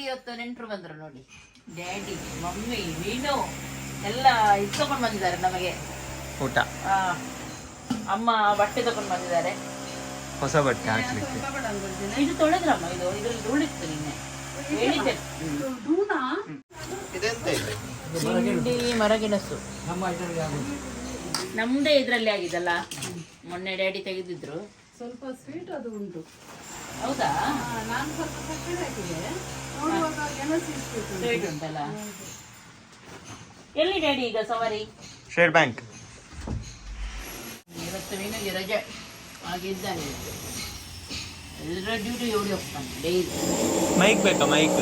ಮನೆಗೆ ಇವತ್ತು ನೆಂಟರು ಬಂದ್ರು ನೋಡಿ ಡ್ಯಾಡಿ ಮಮ್ಮಿ ಮೀನು ಎಲ್ಲ ಇಸ್ಕೊಂಡ್ ಬಂದಿದ್ದಾರೆ ನಮಗೆ ಊಟ ಅಮ್ಮ ಬಟ್ಟೆ ತಗೊಂಡು ಬಂದಿದ್ದಾರೆ ಹೊಸ ಬಟ್ಟೆ ಇದು ತೊಳೆದ್ರಮ್ಮ ಇದು ಇದ್ರಲ್ಲಿ ಧೂಳಿತ್ತು ನಿನ್ನೆ ಹೇಳಿದ್ದೆ ಇದೆ ಮರಗೆಣಸು ನಮ್ದೇ ಇದ್ರಲ್ಲಿ ಆಗಿದಲ್ಲ ಮೊನ್ನೆ ಡ್ಯಾಡಿ ತೆಗೆದಿದ್ರು ಸ್ವಲ್ಪ ಸ್ವೀಟ್ ಅದು ಉಂಟು ಹೌದಾ ನಾನು ಸ್ವಲ್ಪ ಹಾಕಿದೆ ಎಲ್ಲಿ ಡ್ಯಾಡಿ ಈಗ ಸವಾರಿ? ಸ್ಟೇಟ್ ಬ್ಯಾಂಕ್ ಇವತ್ತು ರಜೆ ಆಗಿದ್ದಾನೆ. ಎಲ್ಲರ ಡ್ಯೂಟಿ ಓಡಿ ಹೋಗ್ತಾನೆ ಡೈಲಿ ಮೈಕ್ ಬೇಕಾ ಮೈಕ್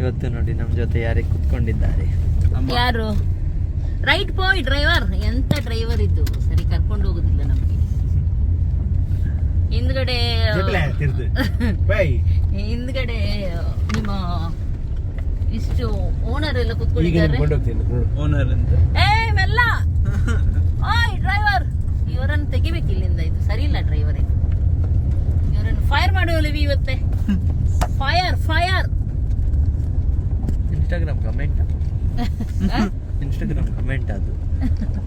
ಇವತ್ತು ನೋಡಿ ನಮ್ಮ ಜೊತೆ ಯಾರಿಗೆ ಕುತ್ಕೊಂಡಿದ್ದಾರೆ. ಯಾರು? ರೈಟ್ ಬಾಯ್ ಡ್ರೈವರ್ ಎಂತ ಡ್ರೈವರ್ ಇದ್ದು ಸರಿ ಕರ್ಕೊಂಡು ಹೋಗುದಿಲ್ಲ ನಮಗೆ ಹಿಂದ್ಗಡೆ ಹಿಂದ್ಗಡೆ ನಿಮ್ಮ ಇಷ್ಟು ಓನರ್ ಎಲ್ಲ ಕುತ್ಕೊಂಡಿದ್ದಾರೆ. ಓನರ್ ಅಂತ. ಏ ಮೆಲ್ಲ! ಓಯ್ ಡ್ರೈವರ್ ಇವರನ್ನು ತೆಗಿಬೇಕು ಇಲ್ಲಿಂದ. ಇದು ಸರಿ ಇಲ್ಲ ಡ್ರೈವರ್ ಇದು. ಇವರನ್ನು ಫೈರ್ ಮಾಡುವಲ್ಲಿ ಇವತ್ತೆ? Fire fire Instagram comment Instagram comment ಅದು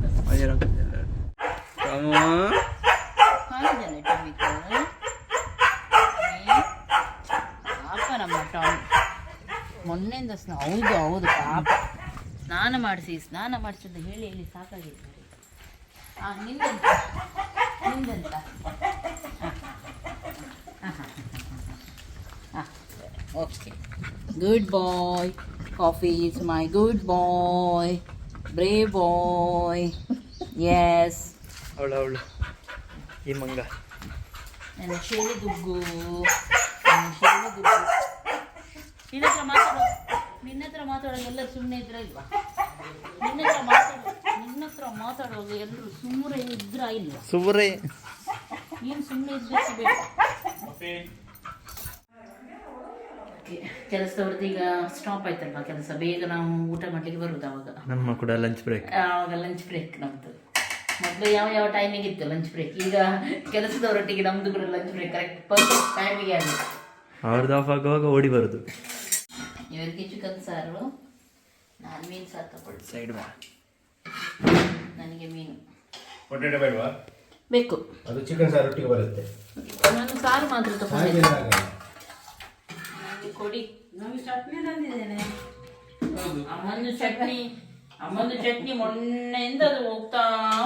ಪಾಪ ನಮ್ಮ ಟಾಮ್ ಮೊನ್ನೆಯಿಂದ ಸ್ನ ಹೌದು ಹೌದು ಪಾಪ ಸ್ನಾನ ಮಾಡಿಸಿ ಸ್ನಾನ ಮಾಡಿಸಿದ್ದು ಹೇಳಿ ಹೇಳಿ ಸಾಕಾಗಿದೆ ಆ ನಿಂದಂತ ನಿಂದಂತ okay good boy coffee is my good boy ಬ್ರೇ bye yes ಅವಳು ಅವಳು ಈ ಮಂಗ ನನ್ನ ಶೇಲಿ ದುಗ್ಗು ನನ್ನ ಶೇಲಿ ದುಗ್ಗು ನಿನ್ನ ಹತ್ರ ಮಾತಾಡೋ ನಿನ್ನ ಮಾತಾಡೋದು ಎಲ್ಲರೂ ಸುಮ್ಮನೆ ಇದ್ರ ಇಲ್ವಾ? ನಿನ್ನ ಹತ್ರ ಮಾತಾಡೋ ನಿನ್ನ ಹತ್ರ ಮಾತಾಡುವಾಗ ಎಲ್ಲರೂ ಸುಮ್ಮನೆ ಇದ್ರ ಇಲ್ಲ ಸುಮ್ಮನೆ ನೀನು ಸುಮ್ಮನೆ ಇದ್ರೆ ಬೇಕು ಕೆಲಸದವ್ರದ್ದು ಈಗ ಸ್ಟಾಪ್ ಆಯ್ತಲ್ವಾ ಕೆಲಸ? ಬೇಗ ನಾವು ಊಟ ಮಾಡ್ಲಿಕ್ಕೆ ಬರುದು ಅವಾಗ. ನಮ್ಮ ಕೂಡ ಲಂಚ್ ಬ್ರೇಕ್ ಆವಾಗ ಲಂಚ್ ಬ್ರೇಕ್ ನಮ್ದು. ಮೊದಲು ಯಾವ ಯಾವ ಟೈಮಿಗೆ ಇತ್ತು ಲಂಚ್ ಬ್ರೇಕ್ ಈಗ ಕೆಲಸದವರೊಟ್ಟಿಗೆ ನಮ್ದು ಕೂಡ ಲಂಚ್ ಬ್ರೇಕ್ ಕರೆಕ್ಟ್ ಪರ್ಫೆಕ್ಟ್ ಟೈಮಿಗೆ ಆಗಿದೆ ಅವ್ರದ್ದು ಆಫ್ ಆಗುವಾಗ ಓಡಿ ಬರುದು. ಇವರಿಗೆ ಚಿಕನ್ ಸಾರು. ನಾನು ಮೀನು ಸಾರು ತಗೊಳ್ತೀನಿ. ಸೈಡ್ ನನಗೆ ಮೀನು. ಪೊಟೇಟೊ ಬೇಡವಾ? ಬೇಕು. ಅದು ಚಿಕನ್ ಸಾರು ಒಟ್ಟಿಗೆ ಬರುತ್ತೆ. ನಾನು ಸಾರು ಮಾತ್ರ ತಗೊಂಡಿದ್ದೆ ಹಾಗೇನು ಆಗಲ್ಲ. ನನಗೆ ಕೊಡಿ. ನಮಗೆ ಚಟ್ನಿ ತಂದಿದ್ದೇನೆ. ಅಮ್ಮಂದು ಚಟ್ನಿ ಅಮ್ಮಂದು ಚಟ್ನಿ ಮೊನ್ನೆಯಿಂದ ಅದು ಹೋಗ್ತಾ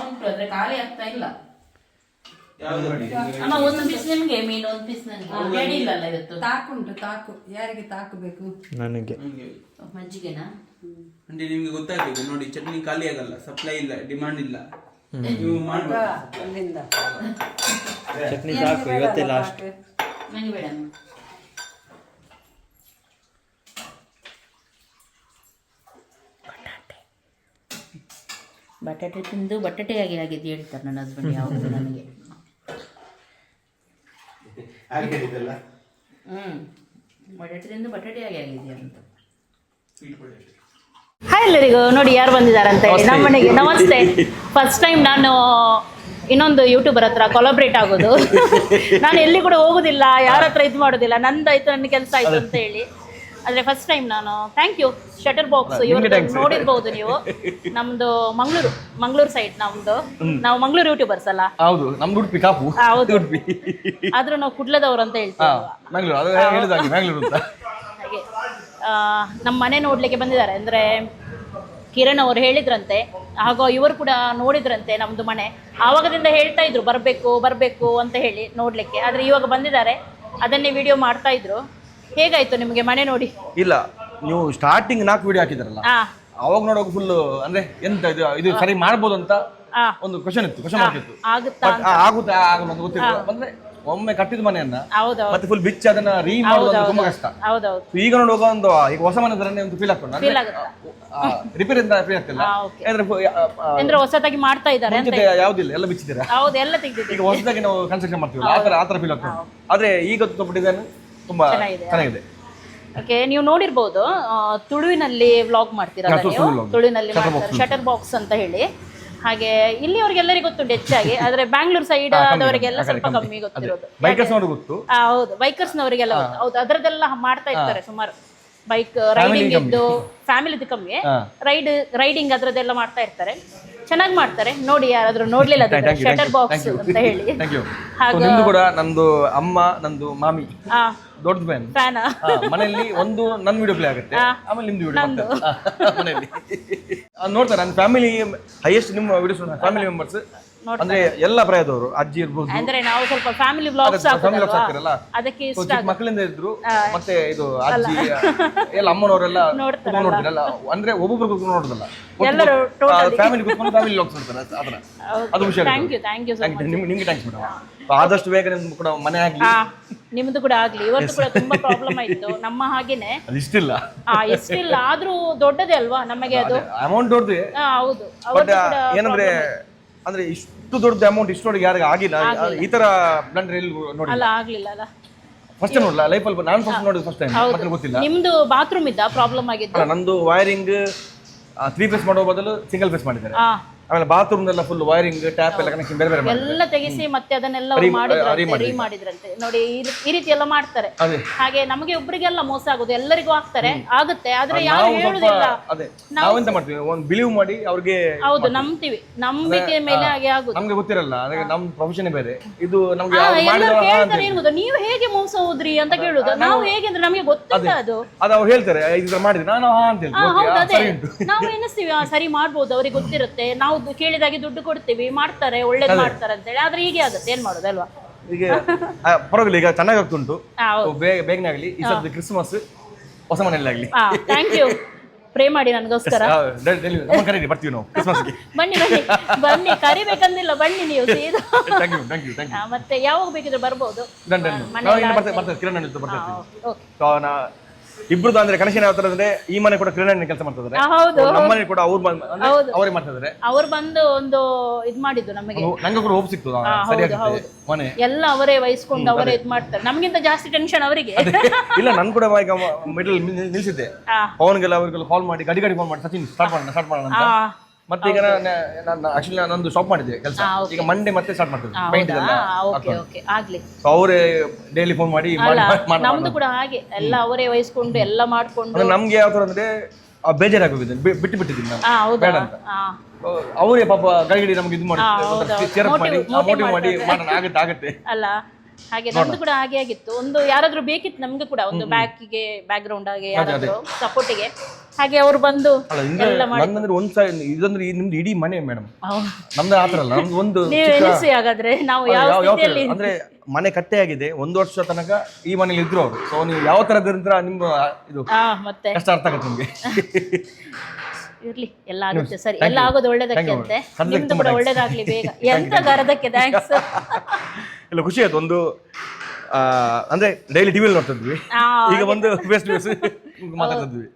ಉಂಟು ಆದ್ರೆ ಖಾಲಿ ಆಗ್ತಾ ಇಲ್ಲ. ಅಮ್ಮ ಒಂದು ಪೀಸ್ ನಿಮಗೆ ಮೀನು ಒಂದು ಪೀಸ್ ನನಗೆ. ರೆಡಿ ಇಲ್ಲಲ್ಲ ಇವತ್ತು? ತಾಕುಂಟು ತಾಕು. ಯಾರಿಗೆ ತಾಕು ಬೇಕು ನನಗೆ. ಮಜ್ಜಿಗೆನಾ? ಅಂದ್ರೆ ನಿಮ್ಗೆ ಗೊತ್ತಾಗ್ಬೇಕು ನೋಡಿ ಚಟ್ನಿ ಖಾಲಿ ಆಗಲ್ಲ ಸಪ್ಲೈ ಇಲ್ಲ ಡಿಮಾಂಡ್ ಇಲ್ಲ. ನೀವು ಮಾಡ್ಬೇಕು ಅಲ್ಲಿಂದ. ಚಟ್ನಿ ಸಾಕು ಇವತ್ತೇ ಲಾಸ್ಟ್ ನನಗೆ ಬೇಡ ಅಮ್ಮ. ಬಟಾಟೆ ತಿಂದು ಬಟಾಟೆಯಾಗಿ ಆಗಿದೆ ಹೇಳ್ತಾರೆ ನನ್ನ ಹಸ್ಬೆಂಡ್ ಯಾವುದು ನನಗೆ. ಹ್ಞೂ ಬಟಾಟೆ ತಿಂದು ಬಟಾಟೆಯಾಗಿ ಆಗಿದೆಯಾ ಅಂತ. ಹಾಯ್ ಎಲ್ಲರಿಗೂ. ನೋಡಿ ಯಾರು ಬಂದಿದ್ದಾರೆ ಅಂತ ಹೇಳಿ ನಮ್ಮ ಮನೆಗೆ ನಮಸ್ತೆ. ಫಸ್ಟ್ ಟೈಮ್ ನಾನು ಇನ್ನೊಂದು ಯೂಟ್ಯೂಬರ್ ಹತ್ರ ಕೊಲಾಬ್ರೇಟ್ ಆಗೋದು. ನಾನು ಎಲ್ಲಿ ಕೂಡ ಹೋಗೋದಿಲ್ಲ. ಯಾರ ಹತ್ರ ಇದು ಮಾಡೋದಿಲ್ಲ. ನಂದಾಯ್ತು ನನ್ನ ಕೆಲಸ ಆಯ್ತು ಅಂತ ಹೇಳಿ ಆದರೆ ಫಸ್ಟ್ ಟೈಮ್ ನಾನು ಥ್ಯಾಂಕ್ ಯು ಶಟರ್ ಬಾಕ್ಸ್ ಇವ್ರದ್ದು ನೋಡಿರ್ಬೋದು ನೀವು. ನಮ್ದು ಮಂಗಳೂರು ಮಂಗಳೂರು ಸೈಡ್ ನಮ್ದು. ನಾವು ಮಂಗಳೂರು ಯೂಟ್ಯೂಬರ್ಸ್ ಅಲ್ಲ. ಹೌದು. ನಮ್ದು ಉಡುಪಿ ಕಾಪು. ಹೌದು. ಆದ್ರೂ ನಾವು ಕುಡ್ಲದವ್ರು ಅಂತ ಹೇಳ್ತೀವಿ. ಮ್ಯಾಂಗ್ಳೂರು ಅದು ಹೇಳಿದಾಗೆ ಮ್ಯಾಂಗ್ಳೂರು ಅಂತ ಹಾಗೆ ಆ, ನಮ್ಮ ಮನೆ ನೋಡ್ಲಿಕ್ಕೆ ಬಂದಿದ್ದಾರೆ. ಅಂದ್ರೆ ಕಿರಣ್ ಅವರು ಹೇಳಿದ್ರಂತೆ ಹಾಗೂ ಇವರು ಕೂಡ ನೋಡಿದ್ರಂತೆ ನಮ್ದು ಮನೆ. ಆವಾಗದಿಂದ ಹೇಳ್ತಾ ಇದ್ರು ಬರಬೇಕು ಬರಬೇಕು ಅಂತ ಹೇಳಿ ನೋಡ್ಲಿಕ್ಕೆ. ಆದ್ರೆ ಇವಾಗ ಬಂದಿದ್ದಾರೆ ಅದನ್ನೇ ವಿಡಿಯೋ ಮಾಡ್ತಾ ಇದ್ರು. ಹೇಗಾಯ್ತು ನಿಮಗೆ ಮನೆ ನೋಡಿ? ಇಲ್ಲ ನೀವು ಸ್ಟಾರ್ಟಿಂಗ್ ನಾಲ್ಕು ವಿಡಿಯೋ ಹಾಕಿದ್ರಲ್ಲ ಅವಾಗ ನೋಡುವಾಗ ಫುಲ್ ಅಂದ್ರೆ ಎಂತ ಇದು ಇದು ಸರಿ ಮಾಡ್ಬೋದು ಅಂತ ಒಂದು ಕ್ವಶನ್ ಇತ್ತು ಕ್ವಶನ್ ಆಗುತ್ತಾ ಆಗುತ್ತಾ ಅಂತ ಗೊತ್ತಿಲ್ಲ ಅಂದ್ರೆ ಒಮ್ಮೆ ಕಟ್ಟಿದ ಮನೆಯನ್ನ ಹೌದೌದು. ಮತ್ತೆ ಫುಲ್ ಬಿಚ್ಚಿ ಅದನ್ನ ರೀ ಮಾಡೋದು ತುಂಬಾ ಕಷ್ಟ. ಹೌದೌದು. ಈಗ ನೋಡುವಾಗ ಒಂದು ಈಗ ಹೊಸ ಮನೆ ಅಂದ್ರೆ ಒಂದು ಫೀಲ್ ಆಗ್ತದೆ. Feel ಆಗುತ್ತಾ? ರಿಪೇರಿ ಅಂತ ಫೀಲ್ ಆಗ್ತಿಲ್ಲ. ಆ, okay. ಯಾಕಂದ್ರೆ ಫು- ಆ, ಆ, ಅಂದ್ರೆ ಹೊಸದಾಗಿ ಮಾಡ್ತಾ ಇದ್ದಾರೆ ಅಂತ ಮುಂಚಿತ ಯಾವ್ದಿಲ್ಲ ಎಲ್ಲ ಬಿಚ್ಚಿದ್ದೀರಾ? ಹೌದು ಎಲ್ಲ ತೆಗ್ದಿದ್ದೀವಿ. ಈಗ ಹೊಸದಾಗಿ ನಾವು ಕನ್ಸ್ಟ್ರಕ್ಷನ್ ಮಾಡ್ತೀವಿ ಆತರ ಆತರ ಫೀಲ್ ಆಗ್ತದೆ. ಆದ್ರೆ ಈಗ ಡಿಸೈನ್ ತುಂಬಾ ಚೆನ್ನಾಗಿದೆ. ಚೆನ್ನಾಗಿದೆ. ಓಕೆ ನೀವು ನೋಡಿರ್ಬೋದು ಆ, ತುಳುವಿನಲ್ಲಿ ವ್ಲಾಗ್ ಮಾಡ್ತೀರಾ ಹಾ, ನೀವು? ತುಳುವಿನಲ್ಲಿ ಮಾಡ್ತಾರೆ. ಶಟರ್ ಬಾಕ್ಸ್ ಅಂತ ಹೇಳಿ. ಹಾಗೆ ಇಲ್ಲಿಯವರಿಗೆಲ್ಲರಿಗೂ ಗೊತ್ತುಂಟು ಹೆಚ್ಚಾಗಿ ಆದ್ರೆ ಬ್ಯಾಂಗ್ಳೂರ್ ಸೈಡ್ ಆದವರಿಗೆಲ್ಲ ಸ್ವಲ್ಪ ಕಮ್ಮಿ. ಗೊತ್ತಿರೋದು. ಬೈಕರ್ಸ್ ಗೊತ್ತು. ಹೌದು ಬೈಕರ್ಸ್ನವರಿಗೆಲ್ಲ ಗೊತ್ತು. ಹೌದು ಅದರದೆಲ್ಲ ಮಾಡ್ತಾ ಇರ್ತಾರೆ ಸುಮಾರು. ಬೈಕ್ ರೈಡಿಂಗ್ ಇದ್ದು ಫ್ಯಾಮಿಲಿದು ಕಮ್ಮಿ. ರೈಡ್ ರೈಡಿಂಗ್ ಅದರದೆಲ್ಲ ಮಾಡ್ತಾ ಇರ್ತಾರೆ. ಚೆನ್ನಾಗಿ ಮಾಡ್ತಾರೆ. ನೋಡಿ ಯಾರಾದ್ರೂ ನೋಡ್ಲಿಲ್ಲ ಶಟರ್ ಬಾಕ್ಸ್ ಅಂತ ಹೇಳಿ. ನಿಮ್ದು ಕೂಡ ನಂದು ಅಮ್ಮ ನಂದು ಮಾಮಿ. ದೊಡ್ಡ ಫ್ಯಾನ್ ಫ್ಯಾನ್ ಮನೆಯಲ್ಲಿ ಒಂದು ನನ್ನ ವಿಡಿಯೋ ಪ್ಲೇ ಆಗುತ್ತೆ. ಆಮೇಲೆ ನಿಮ್ದು ವಿಡಿಯೋ ಮನೆಯಲ್ಲಿ. ನೋಡ್ತಾರೆ ನನ್ನ ಫ್ಯಾಮಿಲಿ ಹೈಯೆಸ್ಟ್ ನಿಮ್ಮ ವಿಡಿಯೋಸ್ ಫ್ಯಾಮಿಲಿ ಮೆಂಬರ್ಸ್ ಅಂದ್ರೆ ಎಲ್ಲ ಪ್ರಾಯದವರು ಅಜ್ಜಿ ಇರ್ಬೋದು. ಅಂದ್ರೆ ನಾವು ಸ್ವಲ್ಪ ಫ್ಯಾಮಿಲಿ ವ್ಲಾಗ್ಸ್ ಫ್ಯಾಮಿಲಿ ಅದಕ್ಕೆ ಇಷ್ಟ ಮಕ್ಕಳಿಂದ ಇದ್ರು ಮತ್ತೆ ಇದು ಅಜ್ಜಿ ಎಲ್ಲ ಅಮ್ಮನವರೆಲ್ಲ ಕುತ್ಕೊಂಡು ನೋಡ್ತಿರಲ್ಲ ಅಂದ್ರೆ ಒಬ್ಬೊಬ್ರು ಕುತ್ಕೊಂಡು ನೋಡೋದಲ್ಲ. ಎಲ್ಲರೂ ಫ್ಯಾಮಿಲಿ ಕುತ್ಕೊಂಡು ಫ್ಯಾಮಿಲಿ ವ್ಲಾಗ್ಸ್ ನೋಡ್ತಾರೆ ಅದರ. ಅದು ವಿಷಯ ಥ್ಯಾಂಕ್ ಯು ಥ್ಯಾಂಕ್ ಯು ನಿಮ್ಗೆ ಥ್ಯಾಂಕ್ಸ್ ಮೇಡಮ್ ಆದಷ್ಟು ಬೇಗ ನಿಮ್ದು ಕೂಡ ಮನೆ ಆಗ್ಲಿ. ಆ ನಿಮ್ದು ಕೂಡ ಆಗ್ಲಿ. ಇವತ್ತು ಕೂಡ ತುಂಬಾ ಪ್ರಾಬ್ಲಮ್ ಆಯ್ತು. ನಮ್ಮ ಹಾಗೇನೆ. ಇಷ್ಟಿಲ್ಲ ಇಷ್ಟಿಲ್ಲ. ಆ ಎಷ್ಟಿಲ್ಲ ಆದ್ರೂ ದೊಡ್ಡದೇ ಅಲ್ವಾ ನಮಗೆ ಅದು? ಅಮೌಂಟ್ ದೊಡ್ಡದು. ಆ, ಹೌದು. ಬಟ್ ಅವತ್ತು ಕೂಡ ಏನಂದ್ರೆ ಅಂದ್ರೆ ಇಷ್ಟು ದೊಡ್ಡ ಅಮೌಂಟ್ ಇಷ್ಟೊಳಗೆ ಯಾರಿಗೂ ಆಗಿಲ್ಲ. ಈ ತರ ಬ್ಲಂಡರ್ ಎಲ್ಲಿ ನೋಡಿ ಅಲ್ಲ ಆಗ್ಲಿಲ್ಲ ಅಲ್ಲ. ಫಸ್ಟ್ ನೋಡಲ್ಲ ಲೈಫಲ್ಲಿ ನಾನು ಫಸ್ಟ್ ನೋಡಿದ್ದು ಫಸ್ಟ್ ಟೈಮ್ ಮತ್ತೆ ಗೊತ್ತಿಲ್ಲ. ನಿಮ್ದು ಬಾತ್ರೂಮ್ ಇದ್ದ? ಪ್ರಾಬ್ಲಮ್ ಆಗಿದ್ದು? ಅಲ್ಲ ನಂದು ವೈರಿಂಗ್ ತ್ರೀ ಫೇಸ್ ಮಾಡೋ ಬದಲು ಸಿಂಗಲ್ ಫೇಸ್ ಮಾಡಿದ್ದಾರೆ. ಆ ಆಮೇಲೆ ಬಾತ್ರೂಮ್ ಎಲ್ಲ ಫುಲ್ ವೈರಿಂಗ್ ಟ್ಯಾಪ್ ಎಲ್ಲ ಕನೆಕ್ಷನ್ ಬೇರೆ ಬೇರೆ ಎಲ್ಲ ತೆಗೆಸಿ ಮತ್ತೆ ಅದನ್ನೆಲ್ಲ ಮಾಡಿದ್ರಂತೆ ಮಾಡಿದ್ರಂತೆ. ನೋಡಿ ಈ ರೀತಿ ಎಲ್ಲ ಮಾಡ್ತಾರೆ. ಹಾಗೆ ನಮಗೆ ಒಬ್ಬರಿಗೆಲ್ಲ ಮೋಸ ಆಗುದು ಎಲ್ಲರಿಗೂ ಆಗ್ತಾರೆ ಆಗುತ್ತೆ. ಆದ್ರೆ ಯಾರು ನಾವು ಹೇಳುದಿಲ್ಲ. ಅದೇ ನಾವೆಂತ ಮಾಡ್ತೀವಿ? ಒಂದು ಬಿಲೀವ್ ಮಾಡಿ ಅವ್ರಿಗೆ ಹೌದು ನಂಬ್ತೀವಿ. ನಂಬಿಕೆ ಮೇಲೆ ಹಾಗೆ ಆಗುದು. ನಮ್ಗೆ ಗೊತ್ತಿರಲ್ಲ ಅದಕ್ಕೆ ನಮ್ ಪ್ರೊಫೆಷನ್ ಬೇರೆ. ಇದು ನಮ್ಗೆ ಎಲ್ಲರೂ ಕೇಳ್ತಾರೆ ಏನ್ ಗೊತ್ತಾ ನೀವು ಹೇಗೆ ಮೋಸ ಹೋದ್ರಿ ಅಂತ ಕೇಳುದು ನಾವು ಹೇಗೆ ಅಂದ್ರೆ ನಮಗೆ ಗೊತ್ತಿಲ್ಲ ಅದು ಅದು. ಅವ್ರು ಹೇಳ್ತಾರೆ ಇದ್ರ ಮಾಡಿದ್ರೆ ನಾನು ಹಾ ಅಂತ ಹೇಳಿ ನಾವು ಎನಿಸ್ತೀವಿ ಸರಿ ಮಾಡ್ಬೋದು ಅವ್ರಿಗೆ ಗೊತ್ತಿರುತ್ತೆ. ನಾವು ದು- ಕೇಳಿದಾಗೆ ದುಡ್ಡು ಕೊಡ್ತೀವಿ ಮಾಡ್ತಾರೆ ಒಳ್ಳೇದು ಮಾಡ್ತಾರೆ ಅಂತೇಳಿ ಆದ್ರೆ ಹೀಗೆ ಆಗುತ್ತೆ ಏನ್ ಮಾಡೋದಲ್ವಾ ಈಗ ಪರವಾಗಿಲ್ಲ ಈಗ ಚೆನ್ನಾಗಿ ಆಗ್ತುಂಟು ಬೇಗ ಬೇಗನೆ ಆಗಲಿ ಈ ಸಲ ಕ್ರಿಸ್ಮಸ್ ಹೊಸ ಮನೆಯಲ್ಲಿ ಆಗಲಿ. ಥ್ಯಾಂಕ್ ಯು ಪ್ರೇ ಮಾಡಿ ನನಗೋಸ್ಕರ. ಬರ್ತೀವಿ ನಾವು ಕ್ರಿಸ್ಮಸ್ಗೆ ಬನ್ನಿ ಬನ್ನಿ ಬನ್ನಿ ಕರಿಬೇಕಂದಿಲ್ಲ ಬನ್ನಿ ನೀವು ಸೀದಾ. Thank you thank you thank you ಮತ್ತೆ ಯಾವಾಗ ಬೇಕಿದ್ರೆ ಬರ್ಬೋದು? ಕಿರಣ್ ಜೊತೆ ಓಕೆ. ಇಬ್ರದ್ದು ಅಂದ್ರೆ ಕನೆಕ್ಷನ್ ಯಾವ ತರ ಅಂದ್ರೆ ಈ ಮನೆ ಕೂಡ ಕಿರಣ್ ಕೆಲಸ ಮಾಡ್ತಾ ಇದ್ದಾರೆ ಹೌದು. ನಮ್ಮನೆ ಕೂಡ ಅವ್ರು ಬಂದ್ ಹೌದು. ಅವರೇ ಮಾಡ್ತಾ ಇದ್ದಾರೆ ಅವ್ರು ಬಂದು ಒಂದು ಇದ್ ಮಾಡಿದ್ದು ನಮಗೆ. ನಂಗೆ ಕೂಡ ಹೋಪ್ ಸಿಕ್ತು ಮನೆ. ಎಲ್ಲ ಅವರೇ ವಹಿಸ್ಕೊಂಡು ಅವರೇ ಇದ್ ಮಾಡ್ತಾರೆ. ನಮ್ಗಿಂತ ಜಾಸ್ತಿ ಟೆನ್ಷನ್ ಅವರಿಗೆ. ಇಲ್ಲ ನನ್ ಕೂಡ ಈಗ ಮಿಡಲ್ ನಿಲ್ಸಿದ್ದೆ. ಅವನಿಗೆಲ್ಲ ಪವನ್ಗೆಲ್ಲ ಅವ್ರಿಗೆಲ್ಲ ಕಾಲ್ ಮಾಡಿ ಗಡಿ ಗಡಿ ಫೋನ್ ಮಾಡಿ ಸಚಿನ್ ಸ್ಟಾರ್ಟ್ ಮಾಡೋಣ ಸ್ಟಾರ್ಟ್ ಮಾಡೋಣ ಅಂತ. ಆ, ಮತ್ತೆ ಈಗ ನಾನು ಆಕ್ಚುಲಿ ನಾನೊಂದು ಶಾಪ್ ಮಾಡಿದ್ದೆ ಕೆಲಸ ಈಗ ಮಂಡೇ ಮತ್ತೆ ಸ್ಟಾರ್ಟ್ ಮಾಡ್ತೇವೆ ಆ, ಪೇಂಟ್ ಹೌದಾ ಓಕೆ ಓಕೆ ಆಗ್ಲಿ ಸೊ ಅವರೇ ಡೈಲಿ ಫೋನ್ ಮಾಡಿ ಅಲ್ಲ ನಮ್ದು ಕೂಡ ಹಾಗೆ ಎಲ್ಲ ಅವರೇ ವಹಿಸ್ಕೊಂಡು ಎಲ್ಲ ಮಾಡ್ಕೊಂಡು ನಮ್ಗೆ ಯಾವ ತರ ಅಂದ್ರೆ ಆ ಬೇಜಾರಾಗೋಗಿದೆ ಬಿಟ್ಟು ಬಿಟ್ಟಿದ್ದೀನಿ ನಾನು ಹಾ ಹೌದಾ ಬೇಡ ಅಂತ. ಹಾ ಅವರೇ ಪಾಪ ಗಡಿ ನಮ್ಗೆ ಇದು ಮಾಡಿ ಹೌದು, ಹೌದು. ಚೇರ್ ಮಾಡಿ Motive- motive ಮಾಡಿ. ಮಾಡೋಣ ಆಗುತ್ತೆ ಆಗುತ್ತೆ ಅಲ್ಲ ಹಾಗೆ ನಮ್ದು ಕೂಡ ಹಾಗೆ ಆಗಿತ್ತು. ಒಂದು ಯಾರಾದ್ರೂ ಬೇಕಿತ್ತು ನಮ್ಗೆ ಕೂಡ ಒಂದು ಬ್ಯಾಕಿಗೆ ಬ್ಯಾಕ್ ಗ್ರೌಂಡ್ ಆಗಿ ಯಾರಾದ್ರೂ ಸಪೋರ್ಟಿಗೆ ಹಾಗೆ ಅವ್ರು ಬಂದು ಎಲ್ಲ ಮಾಡಿ. ನಂದಂದ್ರೆ ಒಂದ್ ಸೈಡ್ ಇದಂದ್ರೆ ಈ ನಿಮ್ದು ಇಡೀ ಮನೆ ಮೇಡಮ್. ನಮ್ದು ಆತರ ಅಲ್ಲ ನಮ್ದು ಒಂದು ನೀವು ಎಣಿಸಿ ಹಾಗಾದ್ರೆ ನಾವು ಯಾವ ಯಾವ ಯಾವ ತರ ಸ್ಥಿತಿಯಲ್ಲಿ ಅಂದ್ರೆ ಮನೆ ಕಟ್ಟೆ ಆಗಿದೆ ಒಂದು ವರ್ಷ ತನಕ ಈ ಮನೇಲಿ ಇದ್ರು ಅವರು. ಸೊ ನೀವು ಯಾವ ತರದಿಂದ ನಿಮ್ಮ ಇದು ಹಾ ಮತ್ತೆ. ಕಷ್ಟ ಅರ್ಥ ಆಗುತ್ತೆ ನಿಮ್ಗೆ. ಇರ್ಲಿ ಎಲ್ಲ ಆಗುತ್ತೆ ಸರಿ. ಎಲ್ಲ ಆಗೋದು ಒಳ್ಳೇದಕ್ಕೆ ಅಂತೆ. ನಿಮ್ದು ಕೂಡ. ಒಳ್ಳೇದಾಗ್ಲಿ ಬೇಗ. ಎಂತ ಗರದಕ್ಕೆ ಥ್ಯಾಂಕ್ಸ್ ಇಲ್ಲ ಖುಷಿ ಆಯ್ತು. ಒಂದು ಅಂದ್ರೆ ಡೈಲಿ ಟಿವಿಯಲ್ಲಿ ನೋಡ್ತಿದ್ವಿ ಈಗ ಒಂದು ಫೇಸ್ ಟು ಫೇಸ್ ಮಾತಾಡ್ತಾ ಇದ್ವಿ.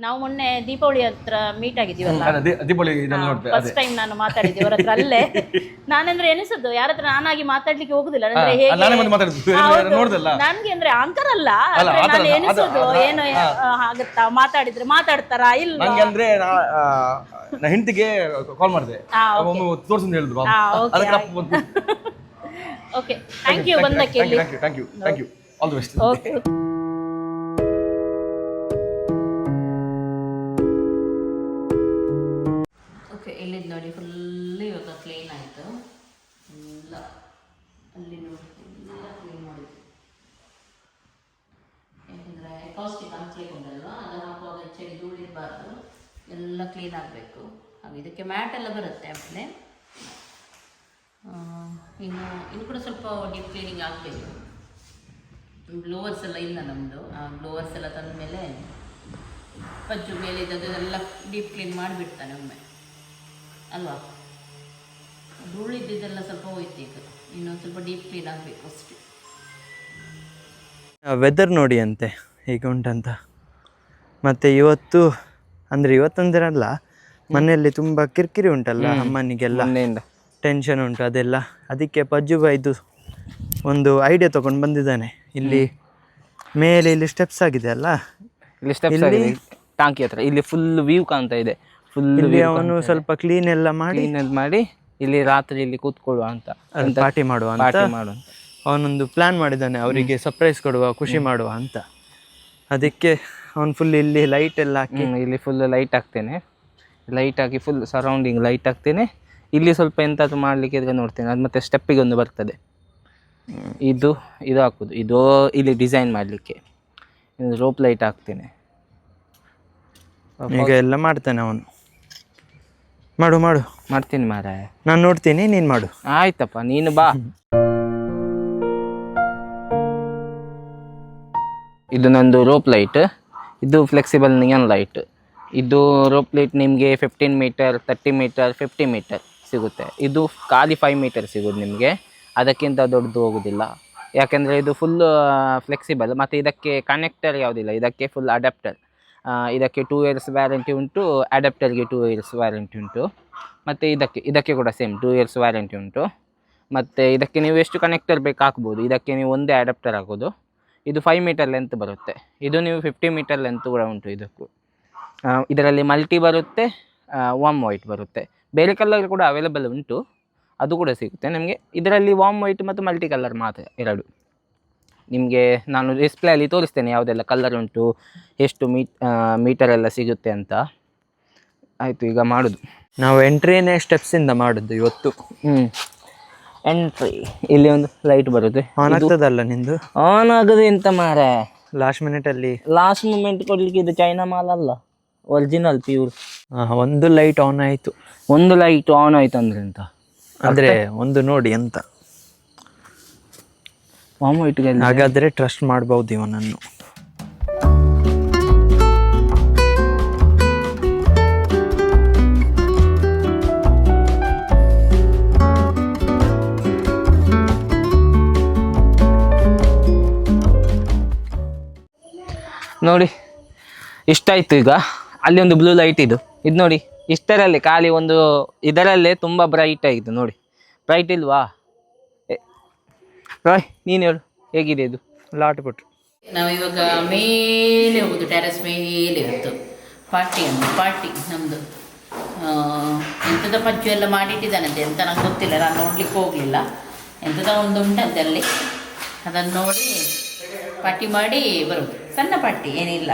ನಾವು ಮೊನ್ನೆ ದೀಪಾವಳಿ ಹತ್ರ ಮೀಟ್ ಆಗಿದ್ದೀವಲ್ಲ? ಅದೇ ದಿ- ದೀಪಾವಳಿ ಇದನ್ನು ನೋಡ್ತೇವೆ ಫಸ್ಟ್ ಟೈಮ್ ನಾನು ಮಾತಾಡಿದ್ದೆ ಅವ್ರ ಹತ್ರ ಅಲ್ಲೇ. ನಾನಂದ್ರೆ ಎನಿಸದ್ದು ಯಾರ ಹತ್ರ ನಾನಾಗಿ ಮಾತಾಡ್ಲಿಕ್ಕೆ ಹೋಗುದಿಲ್ಲ ಅಂದ್ರೆ ಹಾ, ನಾನೇ ಬಂದು ಮಾತಾಡಿದ್ದು. ಹೌದು. ನೋಡ್ದಲ್ಲ? ನನ್ಗೆ ಅಂದ್ರೆ ಅಂಕರ್ ಅಲ್ಲ ಎನಿಸುದು ಆದ್ರೆ ನಾನು ಅಲ್ಲ. ಎನಿಸೋದು ಅದು- ಏನು ಆ, ಆಗುತ್ತಾ ಮಾತಾಡಿದ್ರೆ ಮಾತಾಡ್ತಾರಾ ಇಲ್ಲ ನಂಗೆ ಅಂದ್ರೆ ನಾ ಆ, ನಾ ಹೆಂಡತಿಗೆ ಕಾಲ್ ಮಾಡಿದೆ. ಹಾ, ಒಮ್ಮೆ ತೋರ್ಸಂತ ಹೇಳಿದ್ರು ಹಾ, okay, ಅದಕ್ಕೆ ಅಪ್ಪ ಓಕೆ ಥ್ಯಾಂಕ್ ಯು ಬಂದಕ್ಕೆ ಇಲ್ಲಿ thank you thank you thank you all the best okay ಉಂಟಲ್ವಾ ಅದು ಹಾಕುವಾಗ ಹೆಚ್ಚಾಗಿ ಧೂಳಿರಬಾರ್ದು ಎಲ್ಲ ಕ್ಲೀನ್ ಆಗಬೇಕು. ಹಾಗೆ ಇದಕ್ಕೆ ಮ್ಯಾಟ್ ಎಲ್ಲ ಬರುತ್ತೆ ಆಮೇಲೆ. ಇನ್ನು ಇನ್ನು ಕೂಡ ಸ್ವಲ್ಪ ಡೀಪ್ ಕ್ಲೀನಿಂಗ್ ಆಗಬೇಕು. ಗ್ಲೋವರ್ಸ್ ಎಲ್ಲ ಇಲ್ಲ ನಮ್ಮದು ಆ ಗ್ಲೋವರ್ಸ್ ಎಲ್ಲ ತಂದ ಮೇಲೆ ಪಜ್ಜು ಮೇಲೆ ಇದ್ದದೆಲ್ಲ ಡೀಪ್ ಕ್ಲೀನ್ ಮಾಡಿಬಿಡ್ತಾನೆ ಒಮ್ಮೆ. ಅಲ್ವಾ? ಧೂಳಿದ್ದೆಲ್ಲ ಸ್ವಲ್ಪ ಹೋಯ್ತು ಈಗ ಇನ್ನೊಂದು ಸ್ವಲ್ಪ ಡೀಪ್ ಕ್ಲೀನ್ ಆಗಬೇಕು ಅಷ್ಟೇ. ವೆದರ್ ನೋಡಿ ಅಂತೆ. ಈಗ ಉಂಟಂತ. ಮತ್ತು ಇವತ್ತು ಅಂದರೆ ಇವತ್ತಂದಿರಲ್ಲ ಮನೆಯಲ್ಲಿ ತುಂಬ ಕಿರಿಕಿರಿ ಉಂಟಲ್ಲ ಅಮ್ಮನಿಗೆಲ್ಲ? ಟೆನ್ಷನ್ ಉಂಟು ಅದೆಲ್ಲ. ಅದಕ್ಕೆ ಪಜ್ಜು ಬೈದು ಒಂದು ಐಡಿಯಾ ತೊಗೊಂಡು ಬಂದಿದ್ದಾನೆ. ಇಲ್ಲಿ ಮೇಲೆ ಇಲ್ಲಿ ಸ್ಟೆಪ್ಸ್ ಆಗಿದೆ ಅಲ್ಲ? ಇಲ್ಲಿ ಸ್ಟೆಪ್ಸ್ ಆಗಿದೆ. ಟಾಂಕಿ ಹತ್ರ. ಇಲ್ಲಿ ಫುಲ್ ವ್ಯೂ ಕಾಣ್ತಾ ಇದೆ. ಫುಲ್ ಇಲ್ಲಿ ಅವನು ಸ್ವಲ್ಪ ಕ್ಲೀನ್ ಎಲ್ಲ ಮಾಡಿ ಮಾಡಿ ಇಲ್ಲಿ ರಾತ್ರಿ ಇಲ್ಲಿ ಕೂತ್ಕೊಳ್ಳುವ ಅಂತ. ಪಾರ್ಟಿ ಮಾಡುವ ಅಂತ? ಪಾರ್ಟಿ ಮಾಡುವ ಅಂತ. ಅವನೊಂದು ಪ್ಲಾನ್ ಮಾಡಿದ್ದಾನೆ. ಅವರಿಗೆ ಸರ್ಪ್ರೈಸ್ ಕೊಡುವ ಖುಷಿ ಮಾಡುವ ಅಂತ. ಅದಕ್ಕೆ ಅವ್ನು ಫುಲ್ ಇಲ್ಲಿ ಲೈಟ್ ಎಲ್ಲ ಹಾಕಿ. ಇಲ್ಲಿ ಫುಲ್ ಲೈಟ್ ಹಾಕ್ತೇನೆ. ಲೈಟ್ ಹಾಕಿ ಫುಲ್ ಸರೌಂಡಿಂಗ್ ಲೈಟ್ ಹಾಕ್ತೇನೆ. ಇಲ್ಲಿ ಸ್ವಲ್ಪ ಎಂತಾದ್ರು ಮಾಡ್ಲಿಕ್ಕೆ ಇದ್ರೆ ನೋಡ್ತೇನೆ. ಅದು ಮತ್ತೆ ಸ್ಟೆಪ್ಪಿಗೆ ಒಂದು ಬರ್ತದೆ. ಇದು ಇದು ಹಾಕುದು. ಇದು ಇಲ್ಲಿ ಡಿಸೈನ್ ಮಾಡಲಿಕ್ಕೆ. ರೋಪ್ ಲೈಟ್ ಹಾಕ್ತೇನೆ. ಈಗ ಎಲ್ಲ ಮಾಡ್ತಾನೆ ಅವನು. ಮಾಡು ಮಾಡು. ಮಾಡ್ತೀನಿ ಮಾರಾಯ. ನಾನು ನೋಡ್ತೀನಿ ನೀನು ಮಾಡು. ಆಯ್ತಪ್ಪ ನೀನು ಬಾ. ಇದು ನಂದು ರೋಪ್ ಲೈಟ್ ಇದು ಫ್ಲೆಕ್ಸಿಬಲ್ ನಿಯನ್ ಲೈಟ್ ಇದು ರೋಪ್ ಲೈಟ್ ನಿಮಗೆ fifteen metre thirty metre fifty metre ಸಿಗುತ್ತೆ. ಇದು ಖಾಲಿ ಫೈವ್ ಮೀಟರ್ ಸಿಗೋದು ನಿಮಗೆ. ಅದಕ್ಕಿಂತ ದೊಡ್ಡದು ಹೋಗೋದಿಲ್ಲ. ಯಾಕೆಂದರೆ ಇದು ಫುಲ್ ಫ್ಲೆಕ್ಸಿಬಲ್ ಮತ್ತು ಇದಕ್ಕೆ ಕನೆಕ್ಟರ್ ಯಾವುದಿಲ್ಲ. ಇದಕ್ಕೆ ಫುಲ್ ಅಡಾಪ್ಟರ್ ಇದಕ್ಕೆ ಟೂ ಇಯರ್ಸ್ ವ್ಯಾರಂಟಿ ಉಂಟು. ಅಡಾಪ್ಟರ್ಗೆ ಟೂ ಇಯರ್ಸ್ ವ್ಯಾರಂಟಿ ಉಂಟು. ಮತ್ತು ಇದಕ್ಕೆ ಇದಕ್ಕೆ ಕೂಡ ಸೇಮ್ ಟೂ ಇಯರ್ಸ್ ವ್ಯಾರಂಟಿ ಉಂಟು. ಮತ್ತು ಇದಕ್ಕೆ ನೀವು ಎಷ್ಟು ಕನೆಕ್ಟರ್ ಬೇಕು ಹಾಕ್ಬೋದು ಇದಕ್ಕೆ ನೀವು ಒಂದೇ ಅಡಾಪ್ಟರ್ ಹಾಕೋದು. ಇದು ಫೈವ್ ಮೀಟರ್ ಲೆಂತ್ ಬರುತ್ತೆ. ಇದು ನೀವು ಫಿಫ್ಟಿ ಮೀಟರ್ ಲೆಂತ್ ಕೂಡ ಉಂಟು ಇದಕ್ಕೂ. ಇದರಲ್ಲಿ ಮಲ್ಟಿ ಬರುತ್ತೆ ವಾಮ್ ವೈಟ್ ಬರುತ್ತೆ. ಬೇರೆ ಕಲರ್ ಕೂಡ ಅವೈಲೇಬಲ್ ಉಂಟು. ಅದು ಕೂಡ ಸಿಗುತ್ತೆ ನಿಮಗೆ. ಇದರಲ್ಲಿ ವಾಮ್ ವೈಟ್ ಮತ್ತು ಮಲ್ಟಿ ಕಲರ್ ಮಾತ್ರ ಎರಡು. ನಿಮಗೆ ನಾನು ಡಿಸ್ಪ್ಲೇಯಲ್ಲಿ ತೋರಿಸ್ತೇನೆ ಯಾವುದೆಲ್ಲ ಕಲರ್ ಉಂಟು ಎಷ್ಟು ಮೀಟ್ ಮೀಟರ್ ಎಲ್ಲ ಸಿಗುತ್ತೆ ಅಂತ. ಆಯಿತು ಈಗ ಮಾಡೋದು. ನಾವು ಎಂಟ್ರಿನೇ ಸ್ಟೆಪ್ಸಿಂದ ಮಾಡೋದು ಇವತ್ತು. ಹ್ಞೂ ಎಂಟ್ರಿ ಇಲ್ಲಿ ಒಂದು ಲೈಟ್ ಬರುತ್ತೆ. ಆನ್ ಆಗ್ತದಲ್ಲ ನಿಂದು? ಆನ್ ಆಗದೆ ಎಂತ ಮಾರೆ ಲಾಸ್ಟ್ ಮಿನಿಟಲ್ಲಿ ಲಾಸ್ಟ್ ಮೂಮೆಂಟ್ ಕೊಡ್ಲಿಕ್ಕೆ ಇದು ಚೈನಾ ಮಾಲ್ ಅಲ್ಲ. ಒರಿಜಿನಲ್ ಪ್ಯೂರ್ ಒಂದು ಲೈಟ್ ಆನ್ ಆಯಿತು. ಒಂದು ಲೈಟ್ ಆನ್ ಆಯ್ತು ಅಂದ್ರೆ ಎಂತ? ಅಂದ್ರೆ ಒಂದು ನೋಡಿ ಎಂತ. ಹಾಗಾದರೆ ಟ್ರಸ್ಟ್ ಮಾಡ್ಬೋದು ಇವನನ್ನು. ನೋಡಿ ಇಷ್ಟಾಯ್ತು ಈಗ. ಅಲ್ಲಿ ಒಂದು ಬ್ಲೂ ಲೈಟ್ ಇದು. ಇದು ನೋಡಿ, ಇಷ್ಟರಲ್ಲಿ, ಖಾಲಿ ಒಂದು ಇದರಲ್ಲೇ ತುಂಬ ಬ್ರೈಟ್ ಆಯಿತು ನೋಡಿ. ಬ್ರೈಟ್ ಇಲ್ವಾ? ರಾಯ್ ನೀನು ಹೇಳು, ಹೇಗಿದೆ ಇದು? ಲಾಟ್ ಬಿಟ್ಟು ನಾವು ಇವಾಗ ಮೇಲೆ ಹೋಗುದು ಟೆರೆಸ್ ಮೇಲೆ ಇತ್ತು ಪಾರ್ಟಿ ಅಂತ ಪಾರ್ಟಿ ನಮ್ದು. ಎಂಥದ ಪಜ್ಜು ಎಲ್ಲ ಮಾಡಿಟ್ಟಿದ್ದಾನಂತೆ ಎಂತ ನಂಗೆ ಗೊತ್ತಿಲ್ಲ. ನಾನು ನೋಡ್ಲಿಕ್ಕೆ ಹೋಗಲಿಲ್ಲ. ಎಂಥದ ಒಂದು ಉಂಟಂತೆ ಅಲ್ಲಿ ಅದನ್ನು ನೋಡಿ ಪಾರ್ಟಿ ಮಾಡಿ ಬರೋದು ಸಣ್ಣ ಪಾರ್ಟಿ ಏನಿಲ್ಲ.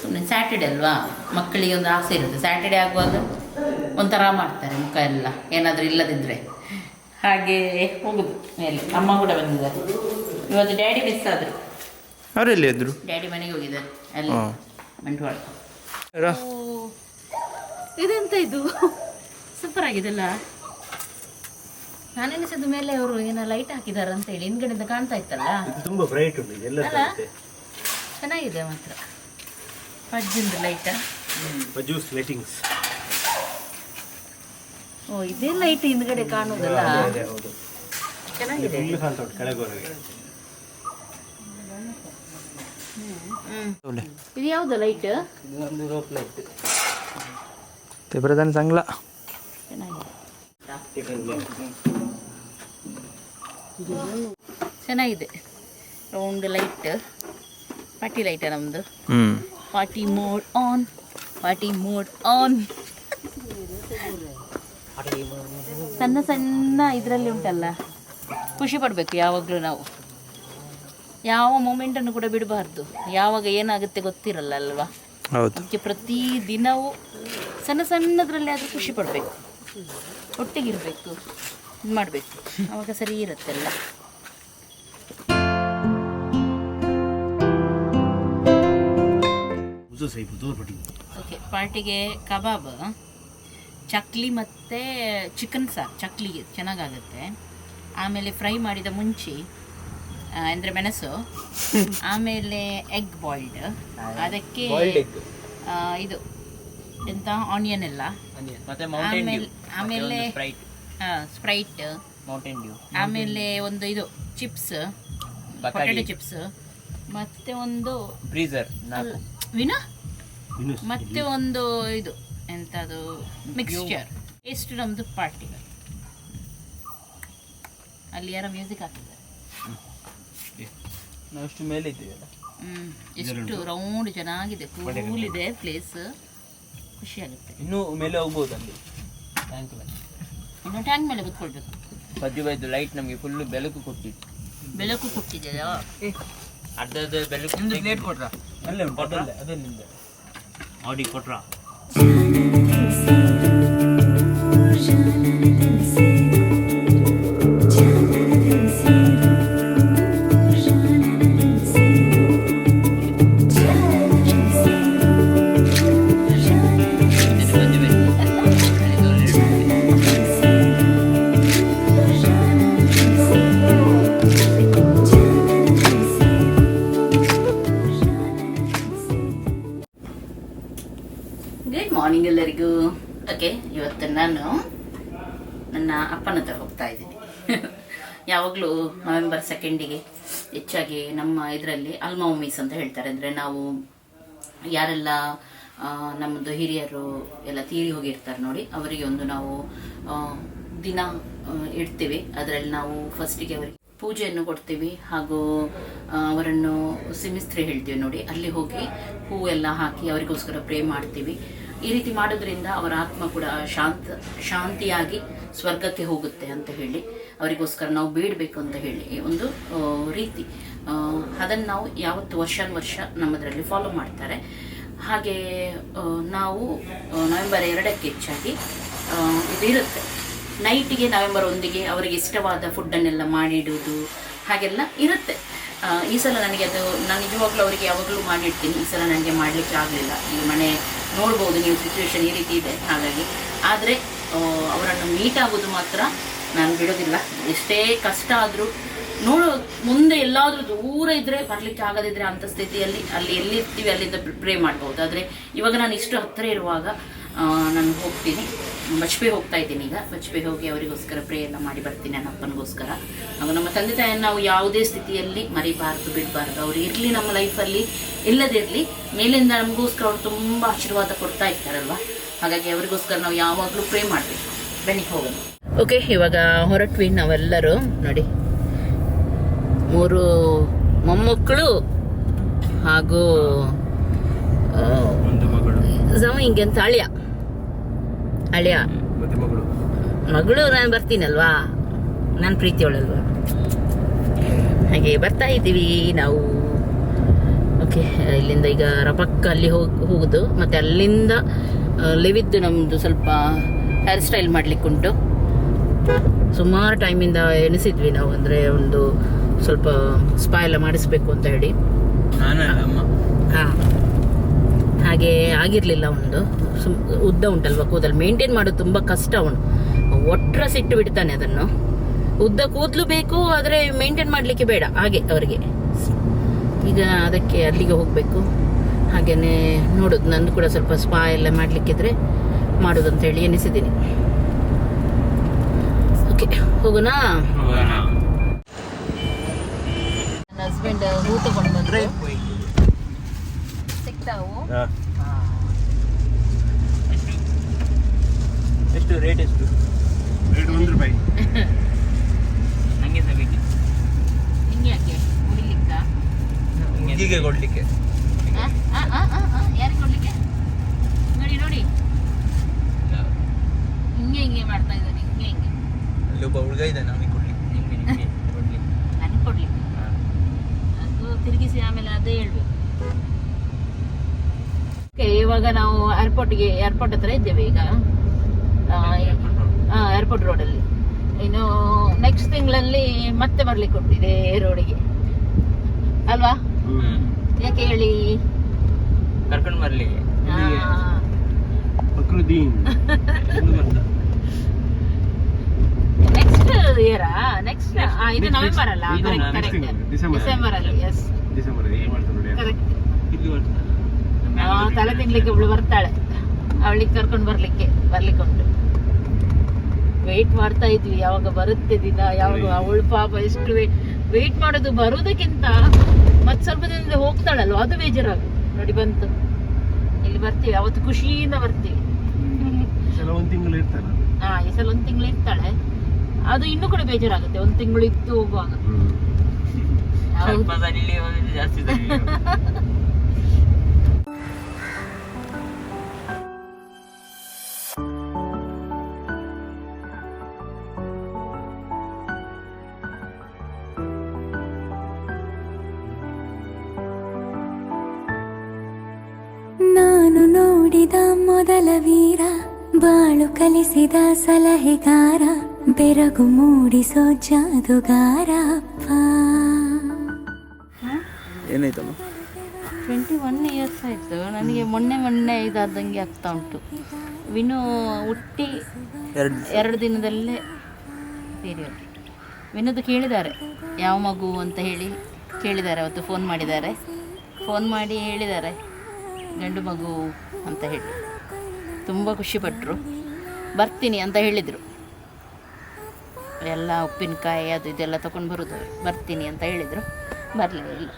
ಸುಮ್ಮನೆ ಸ್ಯಾಟರ್ಡೆ ಅಲ್ವಾ? ಮಕ್ಕಳಿಗೆ ಒಂದು ಆಸೆ ಇರುತ್ತೆ. ಸ್ಯಾಟರ್ಡೆ ಆಗುವಾಗ ಒಂಥರ ಮಾಡ್ತಾರೆ ಮುಖ ಎಲ್ಲ. ಏನಾದರೂ ಇಲ್ಲದಿದ್ದರೆ ಹಾಗೆ ಹೋಗುದು ಮೇಲೆ. ಅಮ್ಮ ಕೂಡ ಬಂದಿದ್ದಾರೆ. ಇವತ್ತು ಡ್ಯಾಡಿ ಮಿಸ್ ಆದರು. ಅವರೆಲ್ಲಿ ಇದ್ರು? ಡ್ಯಾಡಿ ಮನೆಗೆ ಹೋಗಿದ್ದಾರೆ. ಅಲ್ಲಿ ಬಂಟ್ವಾಳ. ರಾ- ಇದೆಂತ ಇದು? ಸೂಪರ್ ಆಗಿದೆಲ್ಲ ನಾನು ಮೇಲೆ ಅವರು ಏನೋ ಲೈಟ್ ಹಾಕಿದ್ದಾರೆ ಅಂತ ಹೇಳಿ ಹಿಂದ್ಗಡೆಯಿಂದ ಕಾಣ್ತಾ ಇತ್ತಲ್ಲ? ತುಂಬಾ ಬ್ರೈಟ್ ಉಂಟು ಇದೆಲ್ಲ ಚೆನ್ನಾಗಿದೆ ಮಾತ್ರ. ಪಜ್ಜಿಂದ ಲೈಟ ಪಜ್ಜೂಸ್ ಲೈಟಿಂಗ್ಸ್ ಓ ಇದೇ ಲೈಟ್ ಹಿಂದ್ಗಡೆ ಕಾಣುವುದಲ್ಲ? ಚೆನ್ನಾಗಿದೆ. ಇದು ಯಾವ್ದು ಲೈಟ್ ಇದೊಂದು ರೋಪ್ ಲೈಟ್ ತೆಬ್ರದಾನ ಸಂಗ್ಲ. ಚೆನ್ನಾಗಿದೆ. ಚೆನ್ನಾಗಿದೆ. Round light. ಪಾರ್ಟಿ ಲೈಟ ನಮ್ದು. Party mode on. Party mode on. ಸಣ್ಣ ಸಣ್ಣ ಇದರಲ್ಲಿ ಉಂಟಲ್ಲ. ಖುಷಿ ಪಡಬೇಕು ಯಾವಾಗಲೂ ನಾವು. ಯಾವ ಮೂಮೆಂಟನ್ನು ಕೂಡ ಬಿಡಬಾರ್ದು. ಯಾವಾಗ ಏನಾಗುತ್ತೆ ಗೊತ್ತಿರಲ್ಲ ಅಲ್ವಾ? ಅದಕ್ಕೆ ಪ್ರತಿ ದಿನವೂ ಸಣ್ಣ ಸಣ್ಣದ್ರಲ್ಲಿ ಆದರೂ ಖುಷಿ ಪಡಬೇಕು. ಒಟ್ಟಿಗಿರಬೇಕು ಇದು ಮಾಡಬೇಕು. ಅವಾಗ ಸರಿ ಇರುತ್ತೆಲ್ಲ. ಓಕೆ ಪಾರ್ಟಿಗೆ ಕಬಾಬ್ ಚಕ್ಲಿ ಮತ್ತು ಚಿಕನ್ ಸಾರು ಚಕ್ಲಿಗೆ ಚೆನ್ನಾಗಾಗುತ್ತೆ. ಆಮೇಲೆ ಫ್ರೈ ಮಾಡಿದ ಮುಂಚಿ ಅಂದರೆ ಮೆಣಸು ಆಮೇಲೆ ಎಗ್ ಬಾಯ್ಲ್ಡ್ ಅದಕ್ಕೆ ಇದು ಎಂತ ಆನಿಯನ್ ಎಲ್ಲ. ಮತ್ತೆ ಆಮೇಲೆ ಆಮೇಲೆ ಸ್ಪ್ರೈಟ್ ಮೌಂಟೇನ್ ಡ್ಯೂ ಆಮೇಲೆ ಒಂದು ಇದು ಚಿಪ್ಸ್ ಚಿಪ್ಸ್ ಮತ್ತೆ ಒಂದು ಬ್ರೀಜರ್ ವಿನಾ? ಮತ್ತೆ ಒಂದು ಇದು ಎಂತದು ಮಿಕ್ಸ್ಚರ್ ಎಷ್ಟು ನಮ್ದು ಪಾರ್ಟಿ ಅಲ್ಲಿ ಯಾರೋ ಮ್ಯೂಸಿಕ್ ಹಾಕಿದ್ದಾರೆ. ನಾವು ಅಷ್ಟು ಮೇಲೆ ಇದ್ದೀವಲ್ಲ ಹ್ಮ್ ಎಷ್ಟು ರೌಂಡ್ ಚೆನ್ನಾಗಿದೆ ಕೂಲ್ ಇದೆ ಪ್ಲೇಸ್ ಖುಷಿ ಆಗುತ್ತೆ. ಇನ್ನು ಮೇಲೆ ಹೋಗ್ಬೋದು ಅಲ್ಲಿ. ಇನ್ನು ಟ್ಯಾಂಕ್ ಮೇಲೆ ಕೂತ್ಕೊಳ್ಬೇಕು. ಸದ್ಯವಾಯ್ತು ಲೈಟ್ ನಮಗೆ ಫುಲ್ ಬೆಳಕು ಕೊಟ್ಟಿತ್ತು. ಬೆಳಕು ಕೊಟ್ಟಿದೆಯಾ? ಅರ್ಧ ಅರ್ಧ ಬೆಳಕು ನಿಮ್ದು ಪ್ಲೇಟ್ ಕೊಟ್ರ? ಅಲ್ಲೇ ಉಂಟು ಅದಲ್ಲೇ ಅದೇ ನಿಮ್ದು ಆಡಿ ಕೊಟ್ರಾ? ಸೆಕೆಂಡಿಗೆ ಹೆಚ್ಚಾಗಿ ನಮ್ಮ ಇದರಲ್ಲಿ ಅಲ್ಮೌಮೀಸ್ ಅಂತ ಹೇಳ್ತಾರೆ. ಅಂದರೆ ನಾವು ಯಾರೆಲ್ಲ ನಮ್ಮದು ಹಿರಿಯರು ಎಲ್ಲ ತೀರಿ ಹೋಗಿರ್ತಾರೆ ನೋಡಿ, ಅವರಿಗೆ ಒಂದು ನಾವು ದಿನ ಇಡ್ತೇವೆ. ಅದರಲ್ಲಿ ನಾವು ಫಸ್ಟಿಗೆ ಅವರಿಗೆ ಪೂಜೆಯನ್ನು ಕೊಡ್ತೀವಿ ಹಾಗೂ ಅವರನ್ನು ಸಿಮಿಸ್ತ್ರಿ ಹೇಳ್ತೀವಿ ನೋಡಿ, ಅಲ್ಲಿ ಹೋಗಿ ಹೂವೆಲ್ಲ ಹಾಕಿ ಅವರಿಗೋಸ್ಕರ ಪ್ರೇ ಮಾಡ್ತೀವಿ. ಈ ರೀತಿ ಮಾಡೋದ್ರಿಂದ ಅವರ ಆತ್ಮ ಕೂಡ ಶಾಂತ, ಶಾಂತಿಯಾಗಿ ಸ್ವರ್ಗಕ್ಕೆ ಹೋಗುತ್ತೆ ಅಂತ ಹೇಳಿ. ಅವರಿಗೋಸ್ಕರ ನಾವು ಬೇಡಬೇಕು ಅಂತ ಹೇಳಿ ಒಂದು ರೀತಿ. ಅದನ್ನು ನಾವು ಯಾವತ್ತು ವರ್ಷ ವರ್ಷ ನಮ್ಮದರಲ್ಲಿ ಫಾಲೋ ಮಾಡ್ತಾರೆ. ಹಾಗೆ ನಾವು ನವೆಂಬರ್ ಎರಡಕ್ಕೆ ಹೆಚ್ಚಾಗಿ ಇದಿರುತ್ತೆ. ಇದು ಇರುತ್ತೆ ನೈಟಿಗೆ ನವೆಂಬರ್ ಒಂದಿಗೆ ಅವರಿಗೆ ಇಷ್ಟವಾದ ಫುಡ್ಡನ್ನೆಲ್ಲ ಮಾಡಿಡುವುದು ಹಾಗೆಲ್ಲ ಇರುತ್ತೆ. ಈ ಸಲ ನನಗೆ ಅದು, ನಾನು ನಿಜವಾಗ್ಲೂ ಅವರಿಗೆ ಯಾವಾಗಲೂ ಮಾಡಿಡ್ತೀನಿ ಈ ಸಲ ನನಗೆ ಮಾಡಲಿಕ್ಕೆ ಆಗಲಿಲ್ಲ. ಈ ಮನೆ ನೋಡ್ಬೋದು ನೀವು ಸಿಚುವೇಶನ್ ಈ ರೀತಿ ಇದೆ ಹಾಗಾಗಿ. ಆದರೆ ಅವರನ್ನು ಮೀಟ್ ಆಗೋದು ಮಾತ್ರ ನಾನು ಬಿಡೋದಿಲ್ಲ. ಎಷ್ಟೇ ಕಷ್ಟ ಆದರೂ ನೋಡೋ ಮುಂದೆ ಎಲ್ಲಾದರೂ ದೂರ ಇದ್ದರೆ ಬರಲಿಕ್ಕೆ ಆಗದಿದ್ರೆ ಅಂಥ ಸ್ಥಿತಿಯಲ್ಲಿ ಅಲ್ಲಿ ಎಲ್ಲಿರ್ತೀವಿ ಅಲ್ಲಿಂದ ಪ್ರೇ ಮಾಡ್ಬೋದು. ಆದರೆ ಇವಾಗ ನಾನು ಇಷ್ಟು ಹತ್ತಿರ ಇರುವಾಗ ನಾನು ಹೋಗ್ತೀನಿ. ಬಚ್ಪೆ ಹೋಗ್ತಾ ಇದ್ದೀನಿ ಈಗ. ಬಚ್ಪೆ ಹೋಗಿ ಅವರಿಗೋಸ್ಕರ ಪ್ರೇ ಎಲ್ಲ ಮಾಡಿ ಬರ್ತೀನಿ ನನ್ನ ಅಪ್ಪನಿಗೋಸ್ಕರ. ಆಗ ನಮ್ಮ ತಂದೆ ತಾಯಿಯನ್ನು ನಾವು ಯಾವುದೇ ಸ್ಥಿತಿಯಲ್ಲಿ ಮರಿಬಾರ್ದು, ಬಿಡಬಾರ್ದು. ಅವ್ರು ಇರಲಿ ನಮ್ಮ ಲೈಫಲ್ಲಿ ಇಲ್ಲದಿರಲಿ ಮೇಲಿಂದ ನಮಗೋಸ್ಕರ ಅವ್ರು ತುಂಬ ಆಶೀರ್ವಾದ ಕೊಡ್ತಾ ಇರ್ತಾರಲ್ವ? ಹಾಗಾಗಿ ಅವರಿಗೋಸ್ಕರ ನಾವು ಯಾವಾಗಲೂ ಪ್ರೇ ಮಾಡಬೇಕು. ಬನ್ನಿ, ಹೋಗೋಣ. ಓಕೆ ಇವಾಗ ಹೊರಟ್ವಿ ನಾವೆಲ್ಲರೂ. ನೋಡಿ. ಮೂರು ಮೊಮ್ಮಕ್ಕಳು ಹಾಗೂ ಹಿಂಗೆ ಅಂತ ಅಳಿಯ. ಅಳಿಯ. ಮಗಳು. ನಾನು ಬರ್ತೀನಲ್ವಾ? ನನ್ನ ಪ್ರೀತಿಯವಳಲ್ವಾ ಹಾಗೆ ಬರ್ತಾ ಇದ್ದೀವಿ ನಾವು. ಓಕೆ ಇಲ್ಲಿಂದ ಈಗ ರಪಕ್ಕ ಅಲ್ಲಿ ಹೋಗಿ ಹೋಗುದು. ಮತ್ತು ಅಲ್ಲಿಂದ ಲಿವಿದ್ದು ಲೆವಿದ್ದು ನಮ್ಮದು ಸ್ವಲ್ಪ ಹೇರ್ ಸ್ಟೈಲ್ ಮಾಡ್ಲಿಕ್ಕುಂಟು. ಸುಮಾರು ಟೈಮಿಂದ ಎಣಿಸಿದ್ವಿ ನಾವು ಅಂದರೆ ಒಂದು ಸ್ವಲ್ಪ ಸ್ಪಾ ಎಲ್ಲ ಮಾಡಿಸ್ಬೇಕು ಅಂತ ಹೇಳಿ. ಹಾಂ. ಹಾಗೆ ಆಗಿರಲಿಲ್ಲ ಒಂದು. ಸುಮ್ ಉದ್ದ ಉಂಟಲ್ವ ಕೂದಲು. ಮೇಂಟೈನ್ ಮಾಡೋದು ತುಂಬ ಕಷ್ಟ ಅವನು ಒಟ್ರ ಸಿಟ್ಟು ಬಿಡ್ತಾನೆ ಅದನ್ನು. ಉದ್ದ ಕೂದಲು ಬೇಕು ಆದರೆ ಮೇಂಟೈನ್ ಮಾಡಲಿಕ್ಕೆ ಬೇಡ. ಹಾಗೆ ಅವರಿಗೆ. ಈಗ ಅದಕ್ಕೆ ಅಲ್ಲಿಗೆ ಹೋಗಬೇಕು. ಹಾಗೆಯೇ ನೋಡೋದು. ನಂದು ಕೂಡ ಸ್ವಲ್ಪ ಸ್ಪಾ ಎಲ್ಲ ಮಾಡಲಿಕ್ಕಿದ್ರೆ ಮಾಡೋದು ಅಂತ ಹೇಳಿ ಎನಿಸಿದ್ದೀನಿ ಓಕೆ ಹೋಗೋಣ ನನ್ನ ಹಸ್ಬೆಂಡ್ ಹೂ ತಗೊಂಡು ಬಂದ್ರೆ ಸಿಗ್ತಾವು. ಎಷ್ಟು ರೇಟ್ ಎಷ್ಟು? ರೇಟ್ ಒಂದು ರೂಪಾಯಿ. ನನಗೆ ಬೇಕಿತ್ತು. ಹಿಂಗೆ ಯಾಕೆ? ಕುಡಿಲಿಕ್ಕ. ಹೀಗೆ ಕೊಡ್ಲಿಕ್ಕೆ ಯಾರಿಗೆ ಕೊಡ್ಲಿಕ್ಕೆ? ನೋಡಿ ನೋಡಿ. ಹಿಂಗೆ ಹಿಂಗೆ ಮಾಡ್ತಾ ಹಿಂಗೆ ಅಲ್ಲಿ ಒಬ್ಬ ಹುಡುಗ ಇದ್ದಾನೆ ಅವನಿಗೆ ಕೊಡ್ಲಿ ನಿಮಗೆ ನಿಮಗೆ ಕೊಡ್ಲಿ. ನನಗೆ ಕೊಡ್ಲಿ. ಅದು ತಿರುಗಿಸಿ ಆಮೇಲೆ ಅದೇ ಹೇಳ್ಬೇಕು. ಓಕೆ ಇವಾಗ ನಾವು ಏರ್ಪೋರ್ಟ್ಗೆ ಏರ್ಪೋರ್ಟ್ ಹತ್ರ ಇದ್ದೇವೆ ಈಗ. ಏರ್ಪೋರ್ಟ್ ರೋಡಲ್ಲಿ ಇನ್ನು ನೆಕ್ಸ್ಟ್ ತಿಂಗಳಲ್ಲಿ ಮತ್ತೆ ಬರ್ಲಿಕ್ಕೆ ಕೊಟ್ಟಿದೆ ರೋಡಿಗೆ ಅಲ್ವಾ? ಯಾಕೆ ಹೇಳಿ? ಕರ್ಕೊಂಡು ಬರ್ಲಿ. ಫಕ್ರುದ್ದೀನ್ ನೆಕ್ಸ್ಟ್ ಇಯರಾ ನೆಕ್ಸ್ಟ್ ಇದು ನವೆಂಬರ್ ಅಲ್ಲ? Correct December. ಅಲ್ಲಿ. ಎಸ್ ಡಿಸೆಂಬರ್ ಏನು ಮಾಡ್ತಾರೆ ನೋಡಿ. ಕರೆಕ್ಟ್ ಇಲ್ಲಿ ಬರ್ತದೆ ತಲೆ ತಿನ್ಲಿಕ್ಕೆ ಒಬ್ಳು ಬರ್ತಾಳೆ. ಅವಳಿಗೆ ಕರ್ಕೊಂಡು ಬರ್ಲಿಕ್ಕೆ ಬರ್ಲಿಕ್ಕೆ ಉಂಟು ವೆಯ್ಟ್ ಮಾಡ್ತಾ ಇದ್ವಿ ಯಾವಾಗ ಬರುತ್ತೆ ದಿನ ಯಾವಾಗ ಅವಳು ಪಾಪ ಎಷ್ಟು ವೆಯ್ಟ್ ಮಾಡೋದು ಬರೋದಕ್ಕಿಂತ ಮತ್ ಸ್ವಲ್ಪ ದಿನದಿಂದ ಹೋಗ್ತಾಳಲ್ವ ಅದು ಬೇಜಾರಾಗು. ನೋಡಿ ಬಂತು. ಇಲ್ಲಿ ಬರ್ತೀವಿ ಅವತ್ತು ಖುಷಿಯಿಂದ ಬರ್ತೀವಿ. ಸಲ ತಿಂಗಳು ಇರ್ತಾಳೆ. ಹಾ ಈ ಸಲ ಒಂದು ತಿಂಗಳು ಇರ್ತಾಳೆ. ಅದು ಇನ್ನೂ ಕೂಡ ಬೇಜಾರಾಗುತ್ತೆ. ಒಂದು ತಿಂಗಳು ಇತ್ತು ಹೋಗುವಾಗ. ಜಾಸ್ತಿ ನಾನು ನೋಡಿದ ಮೊದಲ ವೀರ ಬಾಳು ಕಲಿಸಿದ ಸಲಹೆಗಾರ. ಬೆರಗು ಮೂಡಿಸೋ ಜಾದುಗಾರಪ್ಪ. ಏನಾಯ್ತಮ್ಮ? ಟ್ವೆಂಟಿ ಒನ್ ಇಯರ್ಸ್ ಆಯಿತು. ನನಗೆ ಮೊನ್ನೆ ಮೊನ್ನೆ ಇದಾದಂಗೆ ಆಗ್ತಾ ಉಂಟು. ವಿನು ಹುಟ್ಟಿ ಎರಡು ಎರಡು ದಿನದಲ್ಲೇ ಪೀರಿಯಡ್ ವಿನೋದು ಕೇಳಿದ್ದಾರೆ. ಯಾವ ಮಗು ಅಂತ ಹೇಳಿ ಕೇಳಿದ್ದಾರೆ ಅವತ್ತು ಫೋನ್ ಮಾಡಿದ್ದಾರೆ. ಫೋನ್ ಮಾಡಿ ಹೇಳಿದ್ದಾರೆ ಗಂಡು ಮಗು ಅಂತ ಹೇಳಿ. ತುಂಬ ಖುಷಿಪಟ್ಟರು ಬರ್ತೀನಿ ಅಂತ ಹೇಳಿದರು. ಎಲ್ಲ ಉಪ್ಪಿನಕಾಯಿ ಅದು ಇದೆಲ್ಲ ತಗೊಂಡು ಬರೋದು. ಬರ್ತೀನಿ ಅಂತ ಹೇಳಿದರು. ಬರಲಿಲ್ಲ ಇಲ್ಲ.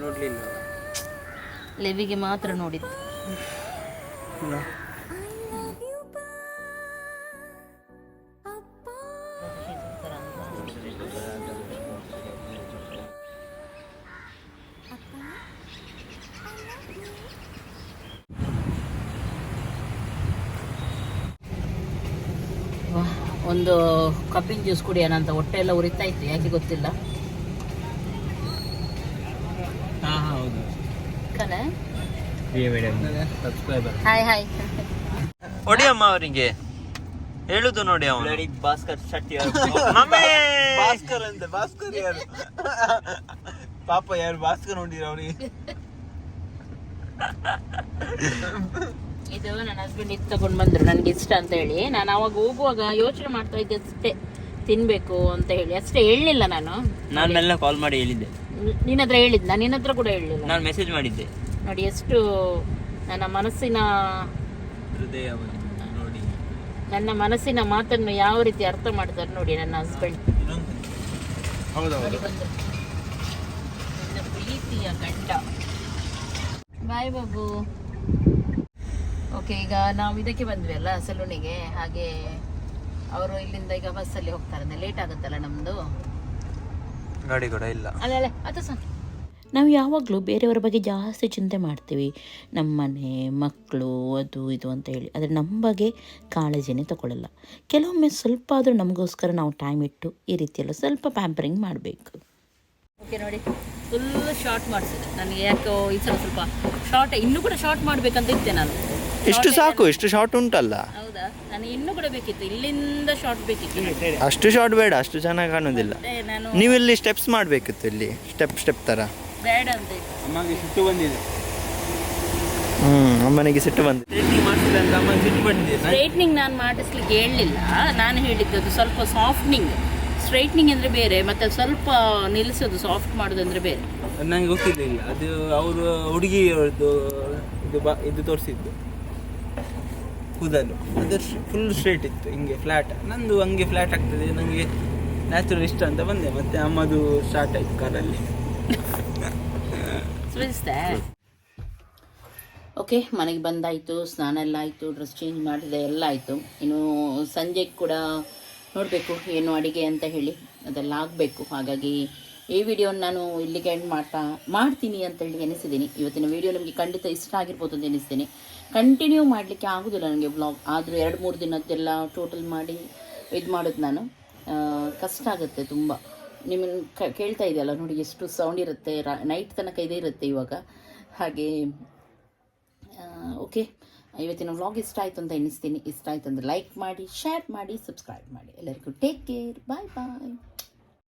ನೋಡ್ಲಿಲ್ಲ? ಲೆವಿಗೆ ಮಾತ್ರ ನೋಡಿದ್ದು. ಒಂದು ಕಬ್ಬಿನ ಜ್ಯೂಸ್ ಕುಡಿಯೋಣ ಅಂತ ಹೊಟ್ಟೆ ಎಲ್ಲ ಉರಿತಾ ಇತ್ತು ಯಾಕೆ ಗೊತ್ತಿಲ್ಲ? ಹಾಂ ಹೌದು. ಕಲೆ ಮೇಡಮ್ ಸಬ್ಸ್ಕ್ರೈಬರ್ ಹಾಯ್ ಹಾಯ್ ಹೊಡಿಯಮ್ಮ ಅವರಿಗೆ. ಹೇಳುದು ನೋಡಿ ಅವನು. ಭಾಸ್ಕರ್ ಶೆಟ್ಟಿ ಭಾಸ್ಕರ್ ಅಂತ ಭಾಸ್ಕರ್ ಯಾರು? ಪಾಪ ಯಾರು ಭಾಸ್ಕರ್ ನೋಡಿರ ಅವನಿಗೆ ಇದು ನನ್ನ ಹಸ್ಬೆಂಡ್ ಇದು ತಗೊಂಡು ಬಂದ್ರು ನನಗೆ ಇಷ್ಟ ಅಂತ ಹೇಳಿ. ನಾನು ಅವಾಗ ಹೋಗುವಾಗ ಯೋಚನೆ ಮಾಡ್ತಾ ಇದ್ದೆ ಅಷ್ಟೇ ತಿನ್ಬೇಕು ಅಂತ ಹೇಳಿ. ಅಷ್ಟೇ ಹೇಳಲಿಲ್ಲ ನಾನು. ನಾನು ಮೆಲ್ಲ ಕಾಲ್ ಮಾಡಿ ಹೇಳಿದ್ದೆ. ನಿನ್ನ ಹತ್ರ ಹೇಳಿದ್ ನಾನು ನಿನ್ನ ಹತ್ರ ಕೂಡ ಹೇಳಲಿಲ್ಲ. ನಾನು ಮೆಸೇಜ್ ಮಾಡಿದ್ದೆ. ನೋಡಿ ಎಷ್ಟು ನನ್ನ ಮನಸ್ಸಿನ ಹೃದಯ ನೋಡಿ. ನನ್ನ ಮನಸ್ಸಿನ ಮಾತನ್ನು ಯಾವ ರೀತಿ ಅರ್ಥ ಮಾಡ್ತಾರೆ ನೋಡಿ ನನ್ನ ಹಸ್ಬೆಂಡ್ ಹೌದು ನನ್ನ ಪ್ರೀತಿಯ ಗಂಡ. ಬಾಯ್ ಬಾಬು. ಓಕೆ ಈಗ ನಾವು ಇದಕ್ಕೆ ಬಂದ್ವಿ ಅಲ್ಲ ಸಲೂನಿಗೆ. ಹಾಗೆ ಅವರು ಇಲ್ಲಿಂದ ಈಗ ಬಸ್ಸಲ್ಲಿ ಹೋಗ್ತಾರೆ. ಲೇಟ್ ಆಗುತ್ತಲ್ಲ ನಮ್ಮದು ಗಾಡಿ ಕೂಡ ಇಲ್ಲ. ಅಲ್ಲ ಅಲ್ಲ ಅದು ಸಹ ನಾವು ಯಾವಾಗಲೂ ಬೇರೆಯವರ ಬಗ್ಗೆ ಜಾಸ್ತಿ ಚಿಂತೆ ಮಾಡ್ತೀವಿ. ನಮ್ಮ ಮನೆ ಮಕ್ಕಳು ಅದು ಇದು ಅಂತ ಹೇಳಿ. ಆದರೆ ನಮ್ಮ ಬಗ್ಗೆ ಕಾಳಜಿನೇ ತಗೊಳ್ಳಲ್ಲ ಕೆಲವೊಮ್ಮೆ ಸ್ವಲ್ಪ ಆದರೂ ನಮಗೋಸ್ಕರ ನಾವು ಟೈಮ್ ಇಟ್ಟು ಈ ರೀತಿಯೆಲ್ಲ ಸ್ವಲ್ಪ ಪ್ಯಾಂಪರಿಂಗ್ ಮಾಡಬೇಕು. ಓಕೆ ನೋಡಿ. ಫುಲ್ ಶಾರ್ಟ್ ಮಾಡಿಸಿದೆ ನನಗೆ ಯಾಕೋ ಈ ಸಲ ಸ್ವಲ್ಪ ಶಾರ್ಟ್ ಇನ್ನೂ ಕೂಡ ಶಾರ್ಟ್ ಮಾಡಬೇಕಂತ ಇದ್ದೆ ನಾನು. ಇಷ್ಟು ಸಾಕು ಇಷ್ಟು ಶಾರ್ಟ್ ಉಂಟಲ್ಲ. ಹೌದಾ? ನಾನು ಇನ್ನೂ ಕೂಡ ಬೇಕಿತ್ತು. ಇಲ್ಲಿಂದ ಶಾರ್ಟ್ ಬೇಕಿತ್ತು ನನಗೆ. ಅಷ್ಟು ಶಾರ್ಟ್ ಬೇಡ ಅಷ್ಟು ಚೆನ್ನಾಗಿ ಕಾಣೋದಿಲ್ಲ ಮತ್ತೆ ನಾನು ನೀವು ಇಲ್ಲಿ ಸ್ಟೆಪ್ಸ್ ಮಾಡಬೇಕಿತ್ತು ಇಲ್ಲಿ ಸ್ಟೆಪ್ ಸ್ಟೆಪ್ ತರ. ಬೇಡ ಅಂತ ಇದ್ದೆ. ಅಮ್ಮಗೆ ಸಿಟ್ಟು ಬಂದಿದೆ. ಹ್ಞೂ ಅಮ್ಮನಿಗೆ ಸಿಟ್ಟು ಬಂದು ಅಂತ ಅಮ್ಮಗೆ ಸಿಟ್ಟು ಬಂದಿದೆ. ಸ್ಟ್ರೈಟ್ನಿಂಗ್ ನಾನು ಮಾಡಿಸ್ಲಿಕ್ಕೆ ಹೇಳಲಿಲ್ಲ. ನಾನು ಹೇಳಿದ್ದು ಅದು ಸ್ವಲ್ಪ ಸಾಫ್ಟ್ನಿಂಗ್ ಸ್ಟ್ರೈಟ್ನಿಂಗ್ ಅಂದರೆ ಬೇರೆ ಮತ್ತೆ ಅದು ಸ್ವಲ್ಪ ನಿಲ್ಲಿಸೋದು ಸಾಫ್ಟ್ ಮಾಡೋದು ಅಂದರೆ ಬೇರೆ. ನನಗೆ ಗೊತ್ತಿರಲಿಲ್ಲ. ಅದು ಅವರು ಹುಡುಗಿ ಅವ್ರದ್ದು ಇದು ಬ ಇದು ತೋರಿಸಿದ್ದು. ಕೂದಲು. ಅದು ಫುಲ್ ಸ್ಟ್ರೇಟ್ ಇತ್ತು ಹಿಂಗೆ ಫ್ಲ್ಯಾಟ್ ನಂದು ಹಂಗೆ ಫ್ಲ್ಯಾಟ್ ಆಗ್ತದೆ ನನಗೆ ನ್ಯಾಚುರಲ್ ಇಷ್ಟ ಅಂತ ಬಂದೆ ಮತ್ತೆ ಅಮ್ಮದು ಸ್ಟಾರ್ಟ್ ಆಯ್ತು ಕಾರಲ್ಲಿ ಓಕೆ ಮನೆಗೆ ಬಂದಾಯಿತು ಸ್ನಾನ ಎಲ್ಲ ಆಯಿತು ಡ್ರೆಸ್ ಚೇಂಜ್ ಮಾಡಿದೆ ಎಲ್ಲ ಆಯಿತು. ಇನ್ನು ಸಂಜೆ ಕೂಡ ನೋಡಬೇಕು ಏನು ಅಡಿಗೆ ಅಂತ ಹೇಳಿ ಅದೆಲ್ಲ ಆಗಬೇಕು. ಹಾಗಾಗಿ ಈ ವಿಡಿಯೋನ ನಾನು ಇಲ್ಲಿಗೆ ಎಂಡ್ ಮಾಡ್ತಾ ಮಾಡ್ತೀನಿ ಅಂತ ಹೇಳಿ ಎನಿಸಿದ್ದೀನಿ ಇವತ್ತಿನ ವಿಡಿಯೋ ನಿಮಗೆ ಖಂಡಿತ ಇಷ್ಟ ಆಗಿರ್ಬೋದು ಅಂತ ಎನಿಸ್ತೀನಿ ಕಂಟಿನ್ಯೂ ಮಾಡಲಿಕ್ಕೆ ಆಗೋದಿಲ್ಲ ನನಗೆ ಬ್ಲಾಗ್ ಆದರೂ ಎರಡು ಮೂರು ದಿನದ್ದೆಲ್ಲ ಟೋಟಲ್ ಮಾಡಿ ಇದು ಮಾಡೋದು ನಾನು. ಕಷ್ಟ ಆಗುತ್ತೆ ತುಂಬ. ನಿಮ್ಮನ್ನು ಕ, ಕೇಳ್ತಾ ಇದೆಯಲ್ಲ ನೋಡಿ ಎಷ್ಟು ಸೌಂಡ್ ಇರುತ್ತೆ. ರಾ ನೈಟ್ ತನಕ ಇದೇ ಇರುತ್ತೆ ಇವಾಗ. ಹಾಗೆ ಓಕೆ ಇವತ್ತಿನ ವ್ಲಾಗ್ ಇಷ್ಟ ಆಯಿತು ಅಂತ ಎನಿಸ್ತೀನಿ ಇಷ್ಟ ಆಯಿತು ಅಂದರೆ ಲೈಕ್ ಮಾಡಿ ಶೇರ್ ಮಾಡಿ ಸಬ್ಸ್ಕ್ರೈಬ್ ಮಾಡಿ. ಎಲ್ಲರಿಗೂ ಟೇಕ್ ಕೇರ್ ಬಾಯ್ ಬಾಯ್